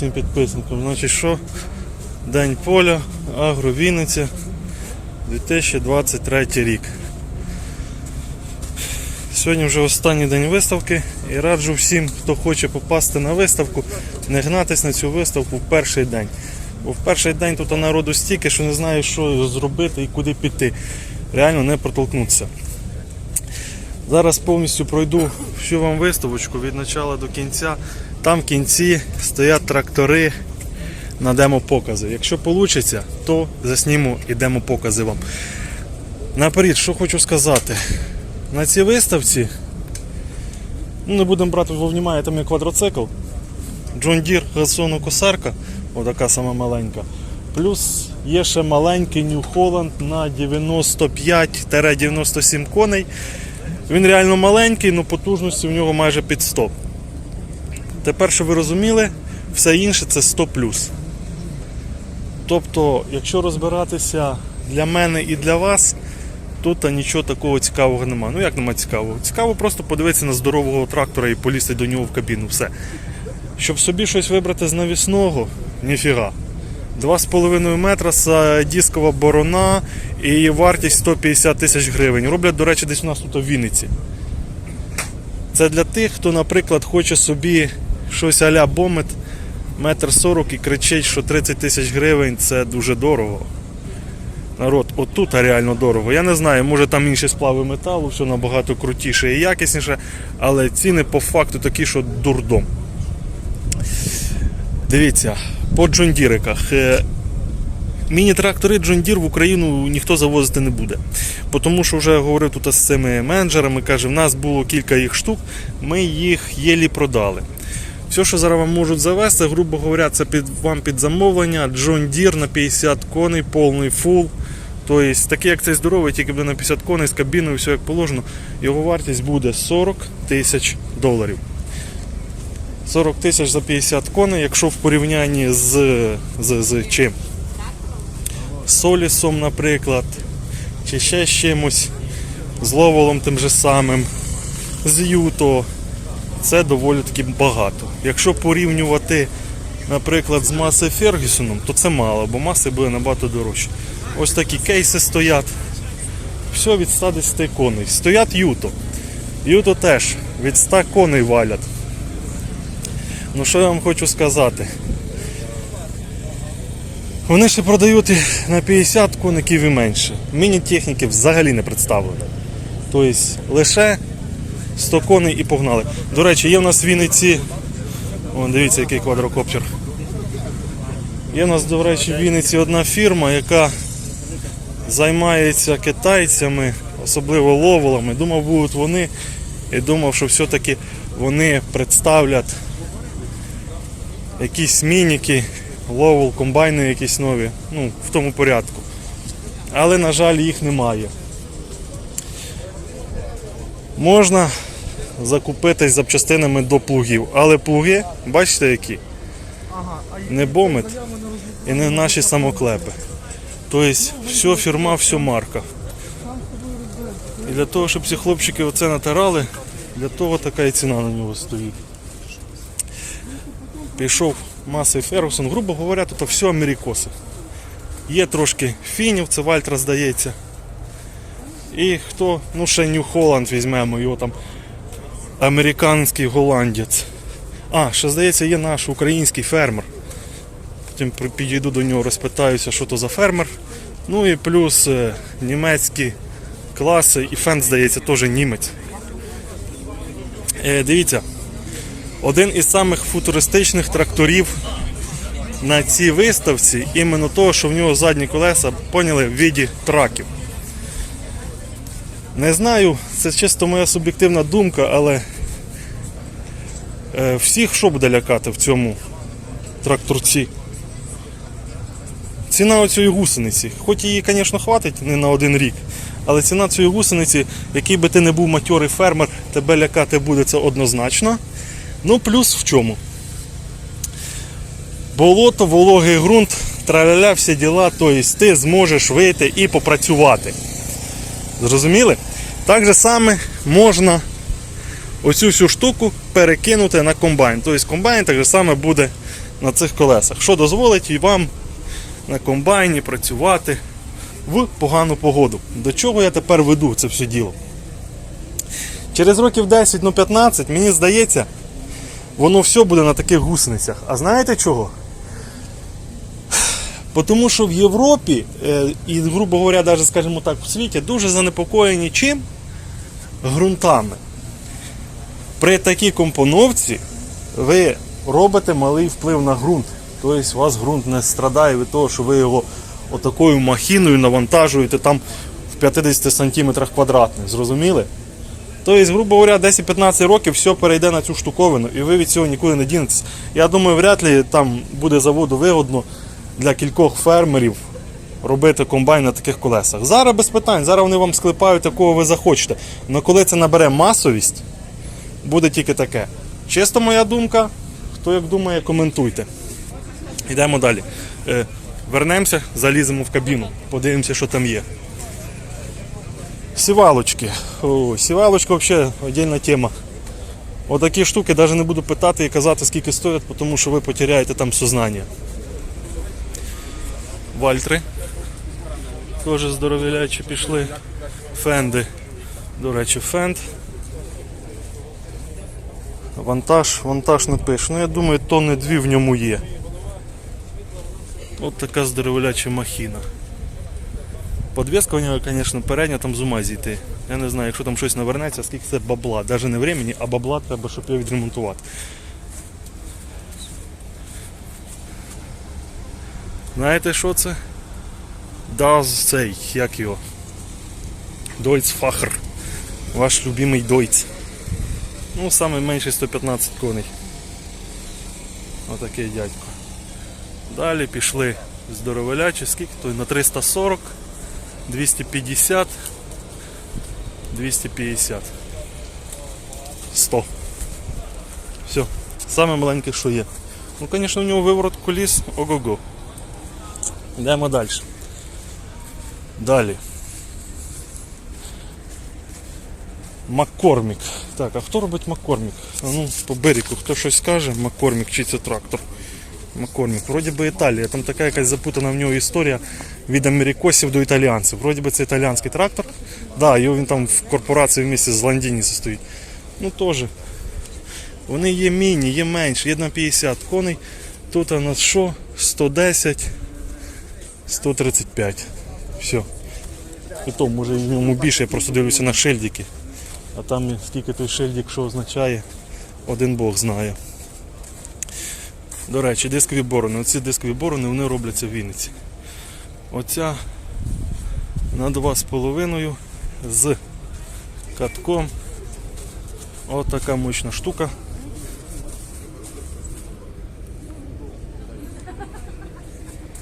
дня, шановні друзі, вітаю всім підписникам. Значить, що? День поля, Агро Вінниця, 2023 рік. Сьогодні вже останній день виставки і раджу всім, хто хоче попасти на виставку, не гнатись на цю виставку в перший день. Бо в перший день тут народу стільки, що не знаю, що зробити і куди піти. Реально не протолкнутися. Зараз повністю пройду всю вам виставочку від початку до кінця. Там в кінці стоять трактори на демопокази. Якщо вийде, то засніму і демопокази вам. Наперед, що хочу сказати. На цій виставці ну, не будемо брати во внимання, там є квадроцикл. John Deere газонокосарка, отака сама маленька. Плюс є ще маленький New Holland на 95-97 коней. Він реально маленький, але потужності в нього майже під 100. Тепер, що ви розуміли, все інше це 100 Тобто, якщо розбиратися для мене і для вас, тут нічого такого цікавого немає. Ну як немає цікавого? Цікаво просто подивитися на здорового трактора і полізти до нього в кабіну. Все. Щоб собі щось вибрати з навісного, ніфіга. 2,5 метра дискова борона і вартість 150 тисяч гривень. Роблять, до речі, десь у нас тут у Вінниці. Це для тих, хто, наприклад, хоче собі щось а-ля бомет, метр сорок і кричить, що 30 тисяч гривень це дуже дорого. Народ, отут реально дорого. Я не знаю, може там інші сплави металу, все набагато крутіше і якісніше, але ціни по факту такі, що дурдом. Дивіться, по джондіриках. Е, Міні-трактори Deere в Україну ніхто завозити не буде. Тому що вже говорив тут з цими менеджерами, каже, в нас було кілька їх штук, ми їх єлі продали. Все, що зараз вам можуть завести, грубо говоря, це під, вам під замовлення John Deere на 50 коней, повний фул. Тобто, такий як цей здоровий, тільки буде на 50 коней з кабіною, все як положено, його вартість буде 40 тисяч доларів. 40 тисяч за 50 коней, якщо в порівнянні з, з, з чим? Солісом, наприклад, чи ще з чимось, з ловолом тим же самим, з Юто. Це доволі таки багато. Якщо порівнювати, наприклад, з маси Фергюсоном, то це мало, бо маси буде набагато дорожче. Ось такі кейси стоять. Все від 110 коней. Стоять Юто. Юто теж від 100 коней валять. Ну що я вам хочу сказати? Вони ще продають на 50 коників і менше. Міні-техніки взагалі не представлено. Тобто лише 100 коней і погнали. До речі, є в нас в Вінниці. О, дивіться, який квадрокоптер. Є в нас, до речі, в Вінниці одна фірма, яка займається китайцями, особливо ловолами. Думав, будуть вони. І думав, що все-таки вони представлять якісь мініки, ловол, комбайни якісь нові, ну, в тому порядку. Але, на жаль, їх немає. Можна закупитись запчастинами до плугів, але плуги, бачите які? Не бомит і не наші самоклепи. Тобто, все фірма, все марка. І для того, щоб ці хлопчики оце натирали, для того така і ціна на нього стоїть пішов масий Фергусон, грубо говоря, тут все америкоси. Є трошки фінів, це Вальтра здається. І хто, ну ще Нью Холланд візьмемо, його там американський голландець. А, ще здається, є наш український фермер. Потім підійду до нього, розпитаюся, що то за фермер. Ну і плюс е, німецькі класи, і фен, здається, теж німець. Е, дивіться, один із самих футуристичних тракторів на цій виставці, іменно того, що в нього задні колеса поняли в віді траків. Не знаю, це чисто моя суб'єктивна думка, але е, всіх що буде лякати в цьому тракторці? Ціна оцієї гусениці. Хоч її, звісно, хватить не на один рік, але ціна цієї гусениці, який би ти не був матьорий фермер, тебе лякати буде це однозначно. Ну, плюс в чому? Болото, вологий ґрунт, траляля всі діла, тобто ти зможеш вийти і попрацювати. Зрозуміли? Так же саме можна оцю всю штуку перекинути на комбайн. Тобто комбайн так же саме буде на цих колесах, що дозволить і вам на комбайні працювати в погану погоду. До чого я тепер веду це все діло? Через років 10, ну 15, мені здається, воно все буде на таких гусеницях. А знаєте чого? Тому що в Європі е, і, грубо говоря, навіть, скажімо так, в світі дуже занепокоєні чим? Ґрунтами. При такій компоновці ви робите малий вплив на ґрунт. Тобто у вас ґрунт не страдає від того, що ви його отакою махіною навантажуєте там в 50 см квадратних. Зрозуміли? Тобто, грубо говоря, 10-15 років все перейде на цю штуковину, і ви від цього нікуди не дінетесь. Я думаю, вряд ли там буде заводу вигодно для кількох фермерів робити комбайн на таких колесах. Зараз без питань, зараз вони вам склепають такого ви захочете. Але коли це набере масовість, буде тільки таке. Чисто моя думка, хто як думає, коментуйте. Йдемо далі. Е, вернемося, заліземо в кабіну, подивимося, що там є. Сівалочки. О, сівалочка взагалі віддільна тема. Отакі штуки навіть не буду питати і казати, скільки стоять, тому що ви потеряєте там сознання. Вальтри. Теж здоровілячі пішли. Фенди. До речі, фенд. Вантаж, вантаж не пише. Ну я думаю, тонни дві в ньому є. От така здоровіляча махіна. Подвеска у нього, звісно, передня там з ума зійти. Я не знаю, якщо там щось навернеться, скільки це бабла. Навіть не времени, а бабла треба, щоб його відремонтувати. Знаєте що це? Даз цей, як його? Дойцфахер. Ваш любимий Дойц. Ну, самий менший 115 коней. Отакий дядько. Далі пішли здоровелячі, скільки то на 340, 250, 250. 100. Все. Саме маленьке, що є. Ну, звісно, у нього виворот коліс ого-го. Йдемо далі. Далі. Маккормік. Так, а хто робить Маккормік? А ну, по берегу, хто щось скаже, Маккормік чи це трактор. Маккормік. Вроді би Італія. Там така якась запутана в нього історія від америкосів до італіянців. Вроді би це італіянський трактор. Да, його він там в корпорації в місті з Ландіні стоїть. Ну теж. Вони є міні, є менше, є на 50 коней. Тут у нас що? 110, 135. Все. І то, може в ньому більше, я просто дивлюся на шильдики. А там скільки той шильдик що означає, один Бог знає. До речі, дискові борони. Оці дискові борони вони робляться в Вінниці. Оця на 2,5 з катком. Ось така мощна штука.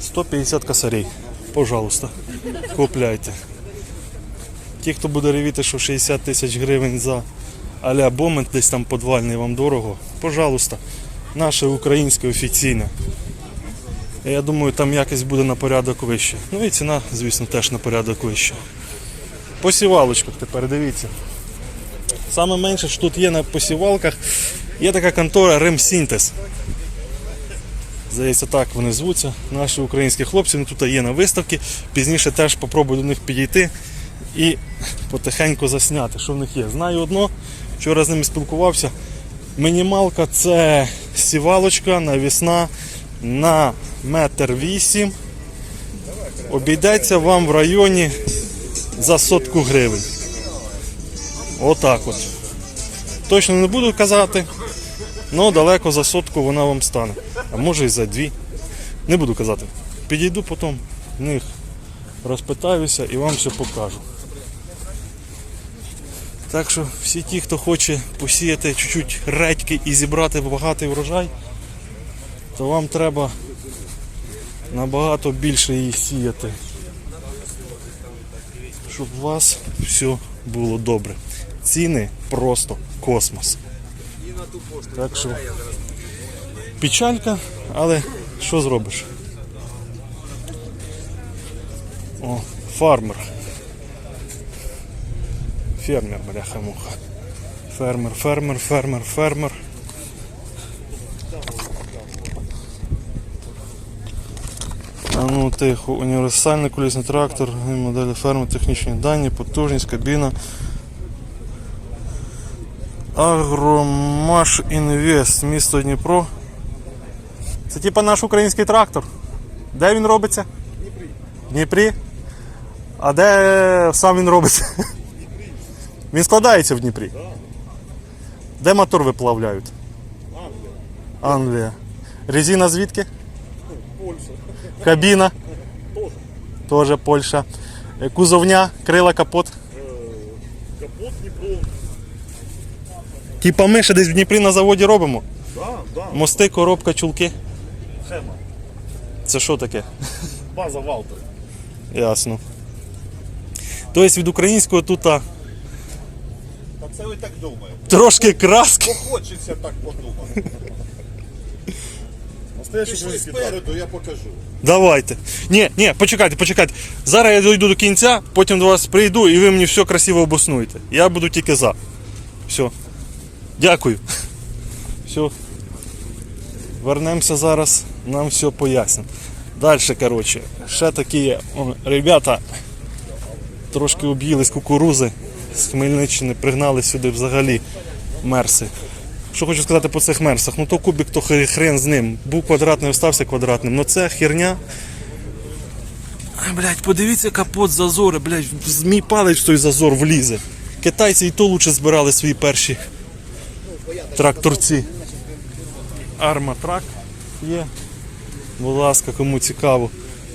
Сто п'ятдесят косарей. Пожалуйста, купляйте. Ті, хто буде ревіти, що 60 тисяч гривень за аля бомент десь там подвальний вам дорого, пожалуйста, наше українське офіційне. Я думаю, там якість буде на порядок вище. Ну і ціна, звісно, теж на порядок вища. По сівалочках тепер дивіться. Саме менше, що тут є на посівалках, є така контора Ремсінтез. Здається, так вони звуться. Наші українські хлопці вони тут є на виставці. Пізніше теж спробую до них підійти і потихеньку засняти, що в них є. Знаю одно, вчора з ними спілкувався. Мінімалка це сівалочка навісна на метр вісім. Обійдеться вам в районі за сотку гривень. Отак от. Точно не буду казати, але далеко за сотку вона вам стане. А може і за дві. Не буду казати. Підійду потім в них розпитаюся і вам все покажу. Так що всі ті, хто хоче посіяти чуть-чуть редьки і зібрати багатий врожай, то вам треба набагато більше її сіяти. Щоб у вас все було добре. Ціни просто космос. Так що печалька, але що зробиш? О, фармер. Фермер, бляха-муха. Фермер, фермер, фермер, фермер. А ну тихо, універсальний колісний трактор, моделі ферми, технічні дані, потужність, кабіна. Агромаш Інвест, місто Дніпро. Це типа наш український трактор. Де він робиться? В Дніпрі. А де сам він робиться? Він складається в Дніпрі. Де мотор виплавляють? Англія. Англія. Резина звідки? Польща. Кабіна. Тоже Польща. Е, Кузовня, крила, капот. Капот Дніпро. Типа ми ще десь в Дніпрі на заводі робимо. Да, да. Мости, коробка, чулки. Схема. Це що таке? База Валтер. Ясно. Тобто від українського тут Та це ви так думаєте. трошки краски. Хочеться так подумати. Настоящий Пішли український спереду, я покажу. Давайте. Ні, ні, почекайте, почекайте. Зараз я дойду до кінця, потім до вас прийду і ви мені все красиво обоснуєте. Я буду тільки за. Все. Дякую. Все. Вернемося зараз, нам все пояснять. Далі, коротше, ще такі є. Ребята трошки об'їлись кукурузи з Хмельниччини, пригнали сюди взагалі мерси. Що хочу сказати по цих мерсах? Ну то кубик, то хрен- з ним. Був квадратний, остався квадратним. Ну це херня. А, блядь, подивіться капот зазори, блядь, з- мій палець в той зазор влізе. Китайці і то лучше збирали свої перші тракторці. Арма трак є. Будь ласка, кому цікаво.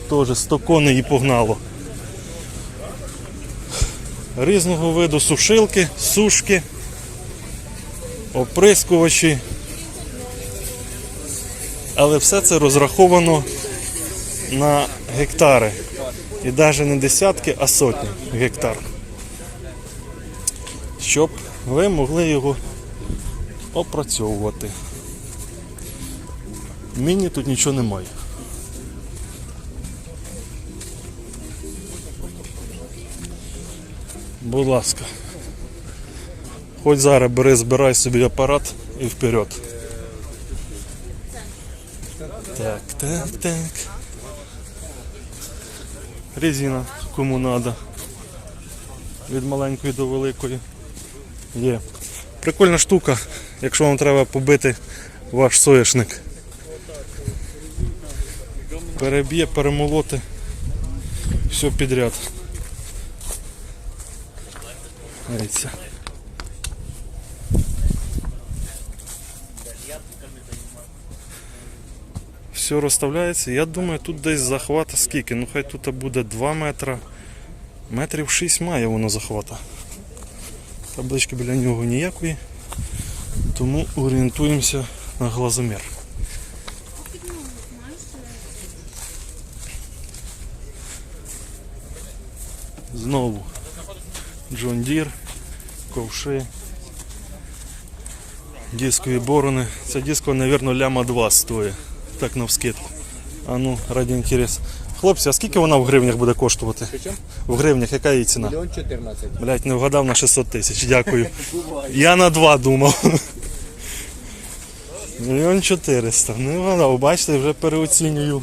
Теж 100 коней і погнало. Різного виду сушилки, сушки, оприскувачі. Але все це розраховано на гектари. І навіть не десятки, а сотні гектар. Щоб ви могли його опрацьовувати. Міні тут нічого немає. Будь ласка. Хоч зараз бери, збирай собі апарат і вперед. Так, так, так. Резина, кому треба. Від маленької до великої. Є. Прикольна штука, якщо вам треба побити ваш соняшник. Переб'є, перемолоти. Все підряд. Дивіться. Все розставляється. Я думаю, тут десь захвата скільки. Ну хай тут буде 2 метра. Метрів 6 має воно захвата. Таблички біля нього ніякої. Тому орієнтуємося на глазомір. Знову Джон Дір, ковши, дискові борони. Це диско, мабуть, ляма 2 стоїть. Так навскидку. А ну, раді інтерес. Хлопці, а скільки вона в гривнях буде коштувати? В гривнях, яка її ціна? Мільйон 14. Блять, не вгадав на 600 тисяч, дякую. Я на 2 думав. Мільйон 400. Не вгадав, бачите, вже переоцінюю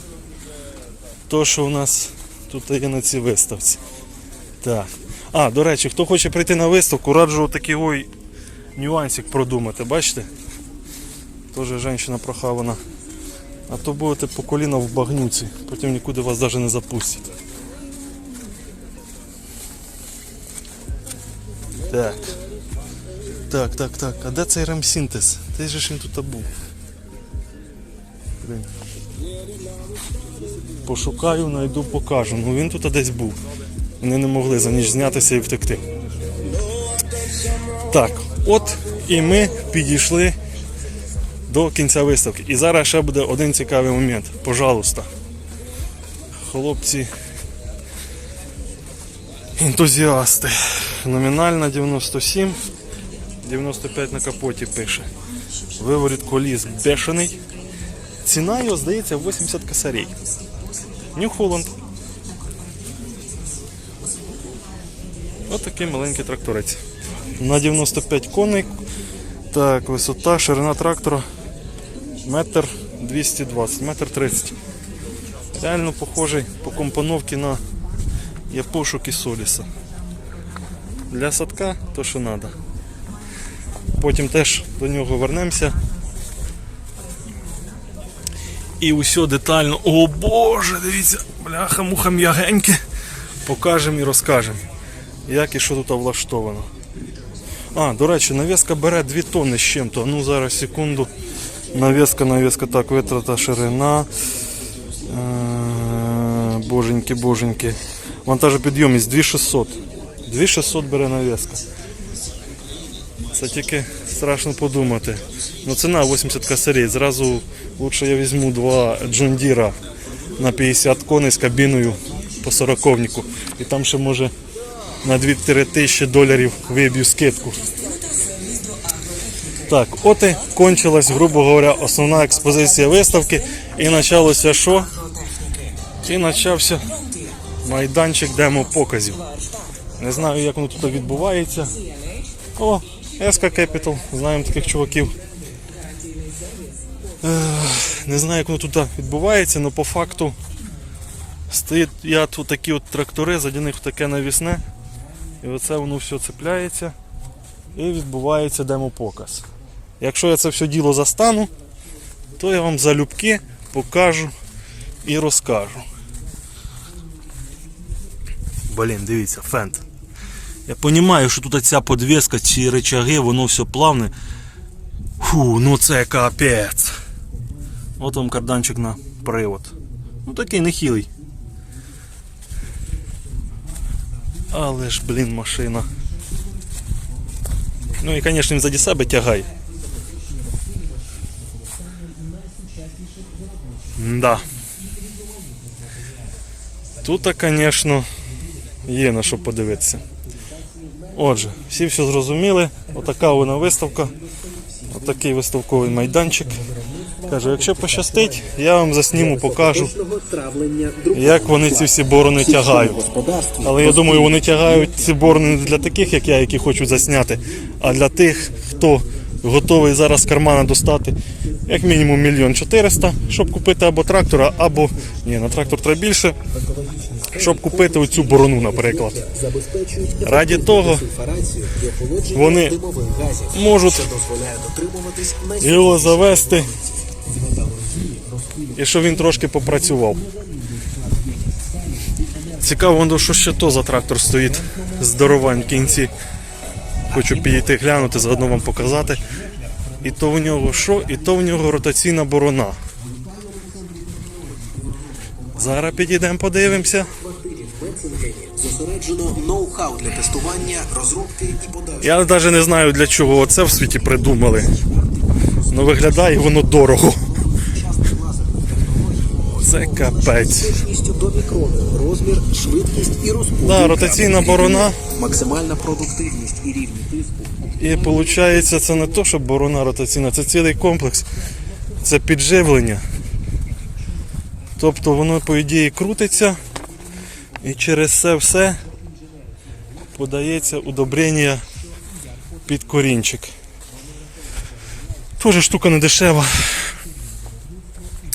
то, що у нас тут є на цій виставці. Так. А, до речі, хто хоче прийти на виставку, раджу такий ой нюансик продумати, бачите? Теж жінка прохавана. А то будете по коліна в багнюці, потім нікуди вас навіть не запустять. Так. Так, так, так. А де цей ремсінтез? Ти же ж він тут був. Блін. Пошукаю, знайду, покажу. Ну він тут десь був. Вони не могли за ніч знятися і втекти. Так, от і ми підійшли до кінця виставки. І зараз ще буде один цікавий момент. Пожалуйста. Хлопці. Ентузіасти. Номінальна 97. 95 на капоті пише. Виворіт коліс бешений. Ціна його, здається, 80 косарей. Нью Ось такий маленький тракторець. на 95 коней. Так, висота, ширина трактора метр 220, метр 30. Реально похожий по компоновці на Япошук і Соліса. Для садка то, що треба. Потім теж до нього вернемося. І усе детально. О боже, дивіться, бляха, муха м'ягеньке. Покажемо і розкажемо, як і що тут влаштовано. А, до речі, навіска бере 2 тонни з чим-то. Ну зараз секунду. Навіска, навіска, так, витрата ширина. Е, Боженьки, боженьки. Вантажопідйомність 2600. 2600 бере навіска. Це тільки страшно подумати. Ну ціна 80 косарей. Зразу лучше я візьму два Джондіра на 50 коней з кабіною по 40 І там ще може на 2-3 тисячі доларів виб'ю скидку. Так, от і кончилась, грубо говоря, основна експозиція виставки. І почалося що? І почався майданчик демо-показів. Не знаю, як воно тут відбувається. О, SK Capital, знаємо таких чуваків. Не знаю, як воно тут відбувається, але по факту стоять тут такі от трактори, заді них таке навісне. І оце воно все цепляється і відбувається демопоказ. Якщо я це все діло застану, то я вам залюбки покажу і розкажу. Блін, дивіться, фент. Я розумію, що тут ця подвеска, ці речаги, воно все плавне. Фу, ну це капець. От вам карданчик на привод. Ну такий нехилий. Але ж, блін, машина. Ну і, звісно, він заді себе тягає. Да. Тут, звісно, є на що подивитися. Отже, всі все зрозуміли. Отака вона виставка. Отакий виставковий майданчик. Кажу, якщо пощастить, я вам засніму, покажу, як вони ці всі борони тягають. Але я думаю, вони тягають ці борони не для таких, як я, які хочуть засняти, а для тих, хто готовий зараз з кармана достати як мінімум мільйон чотириста, щоб купити або трактора, або ні, на трактор треба більше, щоб купити оцю борону, наприклад. Раді того вони можуть його завести і щоб він трошки попрацював. Цікаво, що ще то за трактор стоїть здоровань в кінці. Хочу підійти глянути, заодно вам показати. І то в нього що? І то в нього ротаційна борона. Зараз підійдемо, подивимося. Зосереджено ноу-хау для тестування, розробки і подачі. Я навіть не знаю для чого оце в світі придумали. Ну виглядає воно дорого. Це капець. До мікрону, розмір, швидкість і розподіл. Да, ротаційна борона. Максимальна продуктивність і рівень тиску. І виходить, це не то, що борона ротаційна, це цілий комплекс. Це підживлення. Тобто воно, по ідеї, крутиться і через це все подається удобрення під корінчик. Тоже штука не дешева.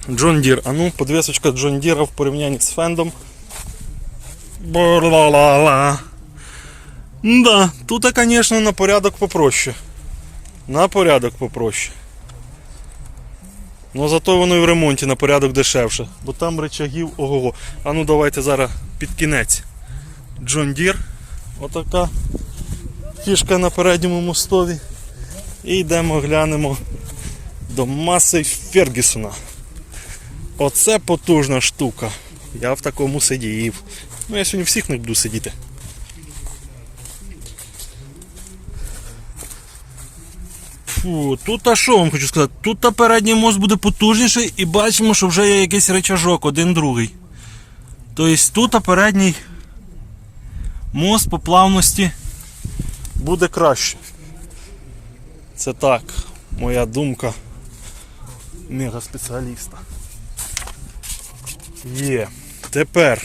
Джон Дір. А ну, подвісочка Джон Діра в порівнянні з фендом. Бла-ла-ла. Да, тут, конечно, на порядок попроще. На порядок попроще. Ну зато воно і в ремонті на порядок дешевше. Бо там речагів ого-го. А ну давайте зараз під кінець. Джон Дір. Отака фішка на передньому мостові. І йдемо глянемо до маси Фергюсона. Оце потужна штука. Я в такому сидів. Ну я сьогодні всіх не буду сидіти. Фу, тут а що вам хочу сказати? Тут а передній мост буде потужніший і бачимо, що вже є якийсь речажок, один другий. Тобто тут а передній мост по плавності буде краще. Це так, моя думка мега спеціаліста. Є. Тепер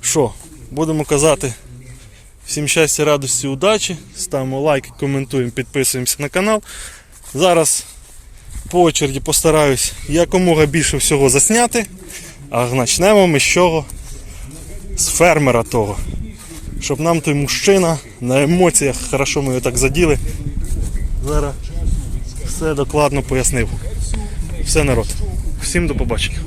що? Будемо казати Всім щастя, радості, удачі. Ставимо лайки, коментуємо, підписуємося на канал. Зараз по очереді постараюсь якомога більше всього засняти. А почнемо ми з чого? З фермера того. Щоб нам той мужчина на емоціях, хорошо ми його так заділи. Зараз все докладно пояснив. Все народ. Всім до побачення.